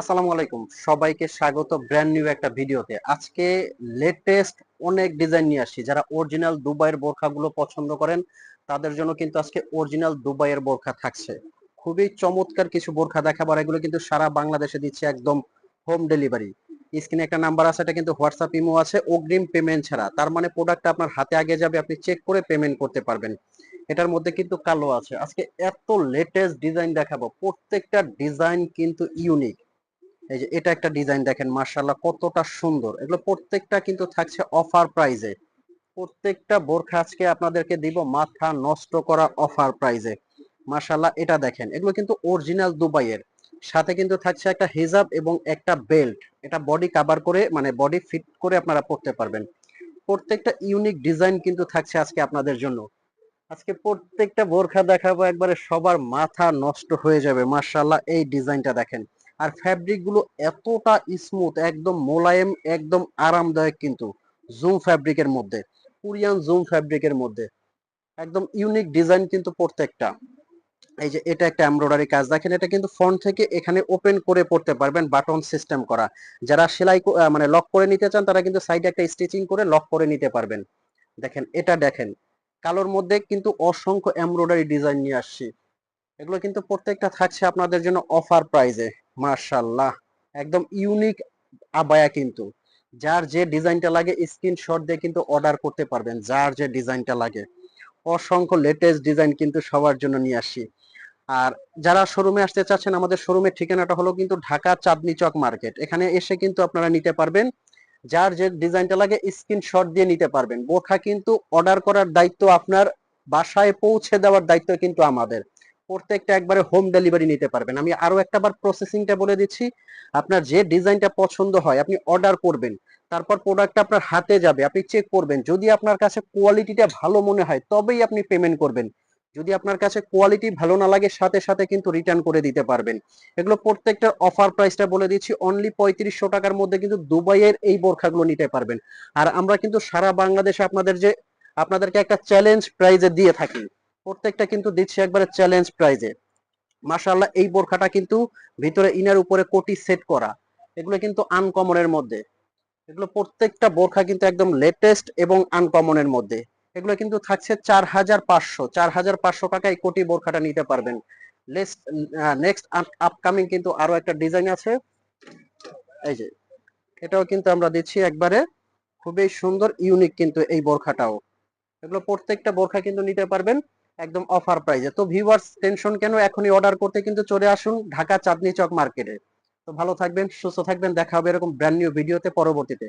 আসসালামু আলাইকুম। সবাইকে স্বাগত ব্র্যান্ড নিউ একটা ভিডিওতে। আজকে লেটেস্ট অনেক ডিজাইন নিয়ে আসছি। যারা অরিজিনাল দুবাইয়ের বোরখাগুলো পছন্দ করেন, তাদের জন্য কিন্তু আজকে অরিজিনাল দুবাইয়ের বোরখা থাকছে। খুবই চমৎকার কিছু বোরখা দেখাবার এগুলো কিন্তু সারা বাংলাদেশে দিচ্ছে একদম হোম ডেলিভারি স্ক্রিনে একটা নাম্বার আছে, এটা কিন্তু হোয়াটসঅ্যাপ ইমো আছে, অগ্রিম পেমেন্ট ছাড়া। তার মানে প্রোডাক্টটা আপনার হাতে আগে যাবে, আপনি চেক করে পেমেন্ট করতে পারবেন। এটার মধ্যে কিন্তু কালো আছে। আজকে এত লেটেস্ট ডিজাইন দেখাবো। প্রত্যেকটা ডিজাইন কিন্তু ইউনিক এই যে এটা একটা ডিজাইন দেখেন মার্শাল্লাহ কতটা সুন্দর। এগুলো প্রত্যেকটা কিন্তু থাকছে অফার প্রাইজে প্রত্যেকটা বোরখা আজকে আপনাদেরকে দিব মাথা নষ্ট করা অফার প্রাইজে মার্শাল্লাহ এটা দেখেন, এগুলো কিন্তু অরিজিনাল দুবাইয়ের। সাথে কিন্তু থাকছে একটা হিজাব এবং একটা বেল্ট এটা বডি কাভার করে মানে বডি ফিট করে আপনারা পড়তে পারবেন। প্রত্যেকটা ইউনিক ডিজাইন কিন্তু থাকছে আজকে আপনাদের জন্য। আজকে প্রত্যেকটা বোরখা দেখাবো, একবারে সবার মাথা নষ্ট হয়ে যাবে। মার্শাল্লাহ এই ডিজাইনটা দেখেন। আর ফ্যাব্রিকগুলো এতটা স্মুথ একদম মোলায়েম, একদম আরামদায়ক কিন্তু জুম ফ্যাব্রিকের মধ্যে, কোরিয়ান জুম ফ্যাব্রিকের মধ্যে। একদম ইউনিক ডিজাইন কিন্তু প্রত্যেকটা। এই যে এটা একটা এমব্রয়ডারি কাজ। দেখেন, এটা কিন্তু ফ্রন্ট থেকে এখানে ওপেন করে পড়তে পারবেন বাটন সিস্টেম করা। যারা সেলাই মানে লক করে নিতে চান, তারা কিন্তু সাইডে একটা স্টিচিং করে লক করে নিতে পারবেন। দেখেন, এটা দেখেন। কালোর মধ্যে কিন্তু অসংখ্য এমব্রয়ডারি ডিজাইন নিয়ে আসছি। এগুলো কিন্তু প্রত্যেকটা থাকছে আপনাদের জন্য অফার প্রাইজে মার্শাল্লাহ একদম ইউনিক আবায়া কিন্তু। যার যে ডিজাইনটা লাগে স্ক্রিনশট দিয়ে কিন্তু অর্ডার করতে পারবেন, যার যে ডিজাইনটা লাগে। অসংখ্য লেটেস্ট ডিজাইন কিন্তু সবার জন্য নিয়ে আসি। আর যারা শোরুমে আসতে চাচ্ছেন, আমাদের শোরুমের ঠিকানাটা হলো কিন্তু ঢাকা চাঁদনি চক মার্কেট। এখানে এসে কিন্তু আপনারা নিতে পারবেন। যার যে ডিজাইনটা লাগে স্ক্রিনশট দিয়ে নিতে পারবেন। বোরখা কিন্তু অর্ডার করার দায়িত্ব আপনার, বাসায় পৌঁছে দেওয়ার দায়িত্ব কিন্তু আমাদের। প্রত্যেকটা একবারে হোম ডেলিভারি নিতে পারবেন। আমি আরও একটাবার প্রসেসিংটা বলে দিচ্ছি। আপনার যে ডিজাইনটা পছন্দ হয়, আপনি অর্ডার করবেন। তারপর প্রোডাক্টটা আপনার হাতে যাবে, আপনি চেক করবেন। যদি আপনার কাছে কোয়ালিটিটা ভালো মনে হয়, তবেই আপনি পেমেন্ট করবেন। যদি আপনার কাছে কোয়ালিটি ভালো না লাগে, সাথে সাথে কিন্তু রিটার্ন করে দিতে পারবেন। এগুলো প্রত্যেকটার অফার প্রাইসটা বলে দিচ্ছি অনলি পঁয়ত্রিশশো টাকার মধ্যে কিন্তু দুবাইয়ের এই বোরখাগুলো নিতে পারবেন। আর আমরা কিন্তু সারা বাংলাদেশে আপনাদের যে, আপনাদেরকে একটা চ্যালেঞ্জ প্রাইজে দিয়ে থাকি। প্রত্যেকটা কিন্তু দিচ্ছি একবারে চ্যালেঞ্জ প্রাইজে মাশাআল্লাহ, এই বোরখাটা কিন্তু ভিতরে ইনার উপরে কোটি সেট করা। এগুলো কিন্তু আনকমনের মধ্যে। এগুলো প্রত্যেকটা বোরখা কিন্তু একদম লেটেস্ট এবং আনকমনের মধ্যে। এগুলো কিন্তু থাকছে চার হাজার পাঁচশো। চার হাজার পাঁচশো টাকায় কোটি বোরখাটা নিতে পারবেন। নেক্সট আপকামিং কিন্তু আরও একটা ডিজাইন আছে। এই যে, এটাও কিন্তু আমরা দিচ্ছি একবারে খুবই সুন্দর ইউনিক কিন্তু এই বোরখাটাও। এগুলো প্রত্যেকটা বোরখা কিন্তু নিতে পারবেন। একদম অফার প্রাইজে তো ভিউয়ার্স টেনশন কেন এখনই অর্ডার করতে? কিন্তু চলে আসুন ঢাকা চাঁদনি চক মার্কেটে তো ভালো থাকবেন, সুস্থ থাকবেন, দেখা হবে এরকম ব্র্যান্ড নিউ ভিডিওতে পরবর্তীতে।